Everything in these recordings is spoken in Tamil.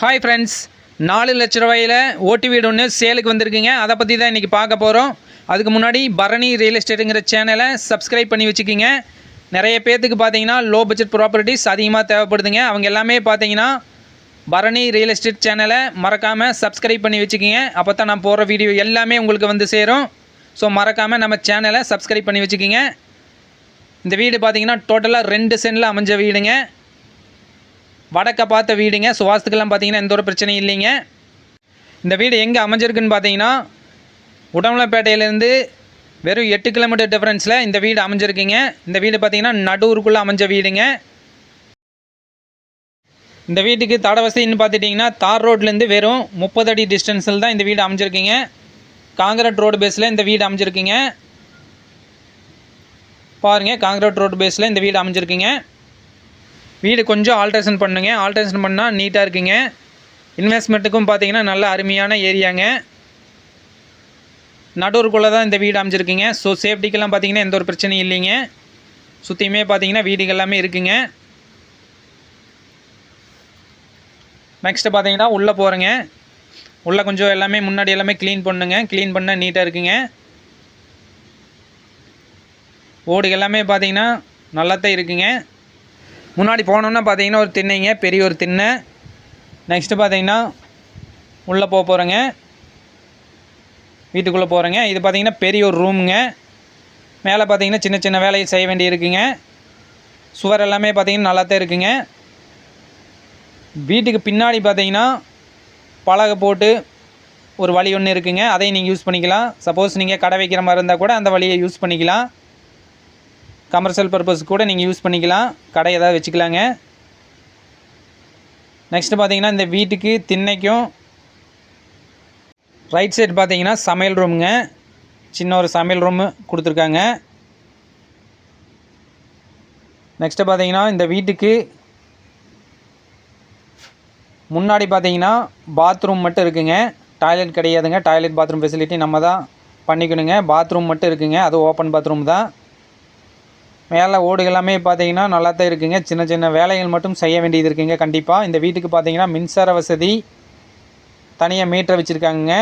ஹாய் ஃப்ரெண்ட்ஸ் நாலு லட்ச ரூபாயில் ஓட்டு வீடு ஒன்று சேலுக்கு வந்திருக்குங்க. அதை பற்றி தான் இன்றைக்கி பார்க்க போகிறோம் அதுக்கு முன்னாடி பரணி ரியல் எஸ்டேட்டுங்கிற சேனலை சப்ஸ்கிரைப் பண்ணி வச்சுக்கிங்க. நிறைய பேர்த்துக்கு பார்த்தீங்கன்னா லோ பட்ஜெட் ப்ராப்பர்ட்டிஸ் அதிகமாக தேவைப்படுதுங்க. அவங்க எல்லாமே பார்த்தீங்கன்னா பரணி ரியல் எஸ்டேட் சேனலை மறக்காமல் சப்ஸ்கிரைப் பண்ணி வச்சுக்கிங்க. அப்போ தான் நான் போடுற வீடியோ எல்லாமே உங்களுக்கு வந்து சேரும். ஸோ மறக்காமல் நம்ம சேனலை சப்ஸ்கிரைப் பண்ணி வச்சுக்கிங்க. இந்த வீடு பார்த்தீங்கன்னா டோட்டலாக ரெண்டு சென்டில் அமைஞ்ச வீடுங்க. வடக்க பார்த்த வீடுங்க. சுவாசத்துக்கெல்லாம் பார்த்தீங்கன்னா எந்த ஒரு பிரச்சனையும் இல்லைங்க. இந்த வீடு எங்கே அமைஞ்சிருக்குன்னு பார்த்தீங்கன்னா உடம்பலப்பேட்டையிலேருந்து வெறும் எட்டு கிலோமீட்டர் டிஃப்ரென்ஸில் இந்த வீடு அமைஞ்சிருக்குங்க. இந்த வீடு பார்த்தீங்கன்னா நடூருக்குள்ளே அமைஞ்ச வீடுங்க. இந்த வீட்டுக்கு தட வசதின்னு பார்த்துட்டிங்கன்னா தார் ரோட்லேருந்து வெறும் முப்பது அடி டிஸ்டன்ஸில் தான் இந்த வீடு அமைஞ்சிருக்குங்க. காங்கிரட் ரோடு பேஸில் இந்த வீடு அமைஞ்சிருக்குங்க. பாருங்கள் காங்கிரட் ரோடு பேஸில் இந்த வீடு அமைஞ்சிருக்குங்க. வீடு கொஞ்சம் ஆல்ட்ரேஷன் பண்ணுங்க. ஆல்ட்ரேஷன் பண்ணால் நீட்டாக இருக்குங்க. இன்வெஸ்ட்மெண்ட்டுக்கும் பார்த்தீங்கன்னா நல்ல அருமையான ஏரியாங்க. நடூருக்குள்ளே தான் இந்த வீடு அமைஞ்சிருக்குங்க. ஸோ சேஃப்டிக்கெல்லாம் பார்த்தீங்கன்னா எந்த ஒரு பிரச்சனையும் இல்லைங்க. சுற்றியுமே பார்த்தீங்கன்னா வீடுகள் எல்லாமே இருக்குங்க. நெக்ஸ்ட்டு பார்த்தீங்கன்னா உள்ளே போகிறேங்க உள்ளே கொஞ்சம் எல்லாமே முன்னாடி எல்லாமே க்ளீன் பண்ணுங்க. க்ளீன் பண்ண நீட்டாக இருக்குங்க. ஓடு எல்லாமே பார்த்தீங்கன்னா நல்லாத்தான் இருக்குங்க. முன்னாடி போனோம்னா பார்த்தீங்கன்னா ஒரு திண்ணைங்க பெரிய ஒரு திண்ணை. நெக்ஸ்ட்டு பார்த்தீங்கன்னா உள்ளே போக போகிறேங்க வீட்டுக்குள்ளே போகிறேங்க இது பார்த்திங்கன்னா பெரிய ஒரு ரூமுங்க மேலே பார்த்தீங்கன்னா சின்ன சின்ன வேலையை செய்ய வேண்டி இருக்குங்க. சுவர் எல்லாமே பார்த்தீங்கன்னா நல்லா தான் இருக்குங்க. வீட்டுக்கு பின்னாடி பார்த்தீங்கன்னா பலகை போட்டு ஒரு வழி ஒன்று இருக்குங்க. அதையும் நீங்கள் யூஸ் பண்ணிக்கலாம். சப்போஸ் நீங்கள் கடை வைக்கிற மாதிரி இருந்தால் கூட அந்த வழியை யூஸ் பண்ணிக்கலாம். கமர்ஷியல் பர்பஸ் கூட நீங்கள் யூஸ் பண்ணிக்கலாம். கடை ஏதாவது வச்சுக்கலாங்க. நெக்ஸ்ட்டு பார்த்தீங்கன்னா இந்த வீட்டுக்கு திண்ணைக்கும் ரைட் சைடு பார்த்தீங்கன்னா சமையல் ரூமுங்க சின்ன ஒரு சமையல் ரூமு கொடுத்துருக்காங்க. நெக்ஸ்ட்டு பார்த்தீங்கன்னா இந்த வீட்டுக்கு முன்னாடி பார்த்தீங்கன்னா பாத்ரூம் மட்டும் இருக்குங்க. டாய்லெட் கிடையாதுங்க. டாய்லெட் பாத்ரூம் ஃபெசிலிட்டி நம்ம தான் பண்ணிக்கணுங்க. பாத்ரூம் மட்டும் இருக்குங்க. அது ஓப்பன் பாத்ரூம் தான். மேலே ஓடு எல்லாமே பார்த்தீங்கன்னா நல்லா தான் இருக்குங்க. சின்ன சின்ன வேலைகள் மட்டும் செய்ய வேண்டியது இருக்குங்க. கண்டிப்பாக இந்த வீட்டுக்கு பார்த்தீங்கன்னா மின்சார வசதி தனியாக மீட்டரை வச்சுருக்காங்க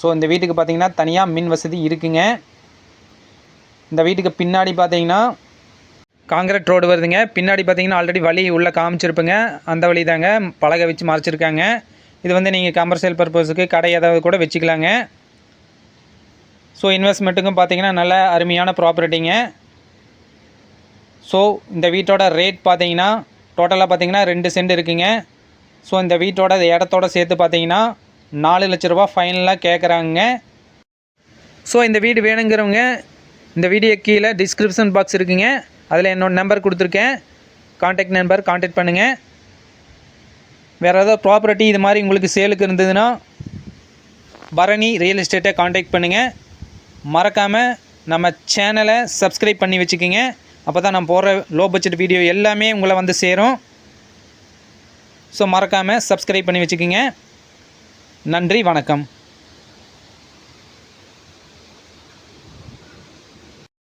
ஸோ இந்த வீட்டுக்கு பார்த்தீங்கன்னா தனியாக மின் வசதி இருக்குங்க. இந்த வீட்டுக்கு பின்னாடி பார்த்தீங்கன்னா காங்கிரட் ரோடு வருதுங்க. பின்னாடி பார்த்தீங்கன்னா ஆல்ரெடி வழி உள்ளே காமிச்சிருப்புங்க. அந்த வழி தாங்க பலகை வச்சு மறைச்சிருக்காங்க. இது வந்து நீங்கள் கமர்ஷியல் பர்பஸுக்கு கடை ஏதாவது கூட வச்சுக்கலாங்க. ஸோ இன்வெஸ்ட்மெண்ட்டுக்கும் பார்த்தீங்கன்னா நல்ல அருமையான ப்ராப்பர்ட்டிங்க ஸோ இந்த வீட்டோட ரேட் பார்த்தீங்கன்னா டோட்டலாக பார்த்தீங்கன்னா ரெண்டு சென்ட் இருக்குங்க. ஸோ இந்த வீட்டோட இடத்தோட சேர்த்து பார்த்தீங்கன்னா நாலு லட்ச ரூபா ஃபைனலாக கேட்குறாங்க ஸோ இந்த வீடு வேணுங்கிறவங்க இந்த வீடியோ கீழே டிஸ்கிரிப்ஷன் பாக்ஸ் இருக்குங்க. அதில் என்னோட நம்பர் கொடுத்துருக்கேன். காண்டாக்ட் நம்பர் காண்டாக்ட் பண்ணுங்கள் வேறு ஏதாவது ப்ராப்பர்ட்டி இது மாதிரி உங்களுக்கு சேலுக்கு இருந்ததுன்னா பரணி ரியல் எஸ்டேட்டை காண்டாக்ட் பண்ணுங்கள் மறக்காமல் நம்ம சேனலை சப்ஸ்கிரைப் பண்ணி வச்சுக்கோங்க. அப்போ தான் நான் போடுற லோ பட்ஜெட் வீடியோ எல்லாமே உங்களை வந்து சேரும். ஸோ மறக்காமல் சப்ஸ்கிரைப் பண்ணி வச்சுக்கிங்க. நன்றி வணக்கம்.